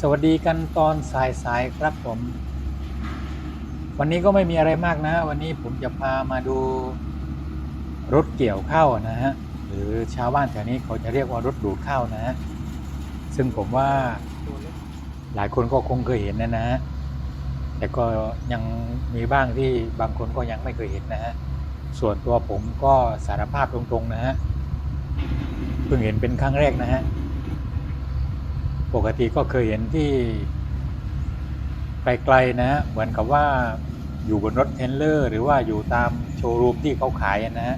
สวัสดีกันตอนสายสายๆครับผม วันนี้ก็ไม่มีอะไรมากนะ วันนี้ผมจะพามาดูรถเกี่ยวข้าวนะฮะหรือชาวบ้านแถวนี้เขาจะเรียกว่ารถดูดข้าวนะฮะซึ่งผมว่าหลายคนก็คงเคยเห็นนะนะฮะแต่ก็ยังมีบ้างที่บางคนก็ยังไม่เคยเห็นนะฮะส่วนตัวผมก็สารภาพตรงๆนะฮะเพิ่งเห็นเป็นครั้งแรกนะฮะ ปกติก็เคยเห็นที่ไกลๆนะเหมือนกับว่าอยู่บนรถเทรนเลอร์ หรือว่าอยู่ตามโชว์รูมที่เขาขายนะฮะ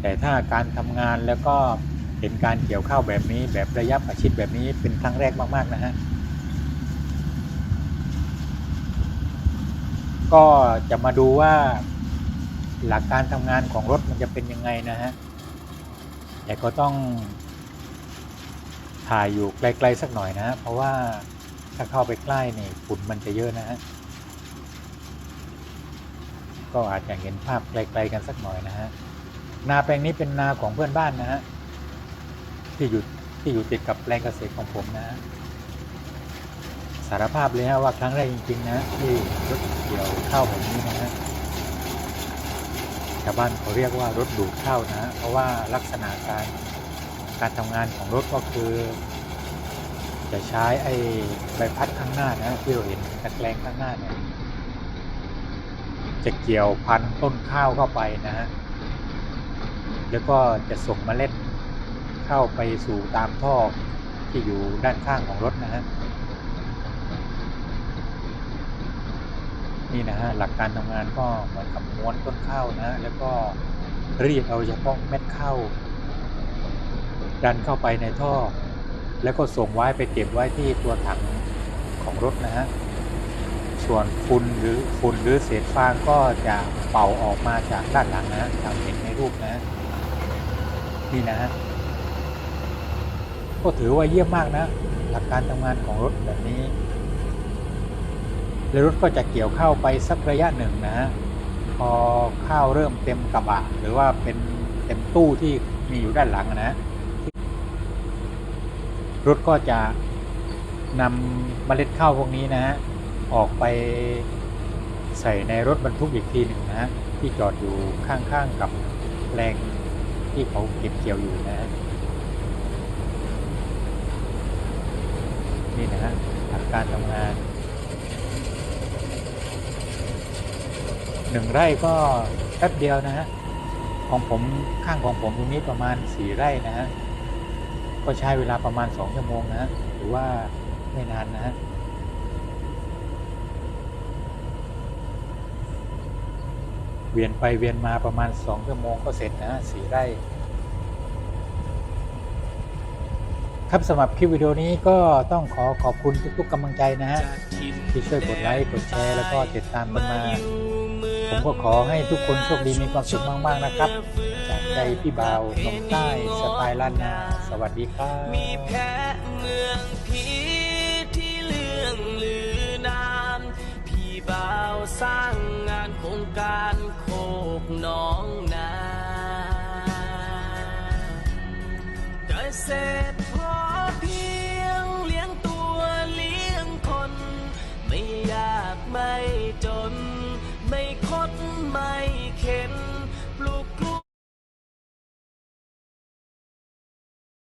แต่ถ้าการทำงานแล้วก็เห็นการเกี่ยวข้าวแบบนี้แบบระยะประชิดแบบนี้เป็นครั้งแรกมาก ๆ นะฮะ ก็จะมาดูว่าหลักการทำงานของรถมันจะเป็นยังไงนะฮะ แต่ก็ต้อง ถ่ายอยู่ไกลๆสักหน่อยนะ เพราะว่าถ้าเข้าไปใกล้นี่ฝุ่นมันจะเยอะนะฮะก็อาจจะเห็นภาพไกลๆกันสักหน่อยนะฮะนาแปลงนี้เป็นนาของเพื่อนบ้านนะฮะที่อยู่ที่อยู่ติดกับแปลงเกษตรของผมนะ สารภาพเลยฮะว่าครั้งแรกจริง ๆ นะ ที่รถเกี่ยวข้าวแบบนี้นะฮะชาวบ้านเขาเรียกว่ารถดูดข้าวนะ เพราะว่าลักษณะการ การทำงานของรถก็คือ จะใช้ไอ้ใบพัดข้างหน้านะที่เราเห็นตะแกรงข้างหน้าเนี่ยจะเกี่ยวพันต้นข้าวเข้าไปนะฮะแล้วก็จะส่งเมล็ดเข้าไปสู่ตามท่อที่อยู่ด้านข้างของรถนะฮะนี่นะฮะหลักการทำงานก็เหมือนกับม้วนต้นข้าวนะ แล้วก็รีดเอาเฉพาะเม็ดข้าว ดันเข้าไปในท่อ แล้วก็ส่งไว้ไปเก็บไว้ที่ตัวถังของรถนะฮะส่วนฝุ่นหรือฝุ่นหรือเศษฟางก็จะเป่าออกมาจากด้านหลังนะตามเห็นในรูปนะ นี่นะฮะก็ถือว่าเยี่ยมมากนะ หลักการทำงานของรถแบบนี้แล้วรถก็จะเกี่ยวเข้าไปสักระยะหนึ่งนะฮะพอข้าวเริ่มเต็มกระบะ หรือว่าเป็นเต็มตู้ที่มีอยู่ด้านหลังนะฮะ รถก็จะนำเมล็ดข้าวพวกนี้นะฮะออกไปใส่ในรถบรรทุกอีกทีหนึ่งนะฮะที่จอดอยู่ข้างๆกับแปลงที่เขาเก็บเกี่ยวอยู่นะฮะนี่นะฮะหลักการทำงานหนึ่งไร่ก็แป๊บเดียวนะฮะของผมข้างของผมตรงนี้ประมาณสี่ไร่นะฮะ ก็ใช้เวลาประมาณสองชั่วโมงนะหรือว่าไม่นานนะฮะเวียนไปเวียนมาประมาณสองชั่วโมงก็เสร็จนะสีไร่ครับสำหรับคลิปวิดีโอนี้ก็ต้องขอขอบคุณทุกๆกำลังใจนะฮะที่ช่วยกดไลค์กดแชร์แล้วก็ติดตามกันมา ผมก็ขอให้ทุกคนโชคดีมีความสุขมากๆนะครับ ใจพี่เบาวลงใต้สไตล์ล้านนา สวัสดีครับมีแพะเมืองผีที่เลื่องลือนามพี่เบาสร้างงานโครงการโคกน้องนาเกษตร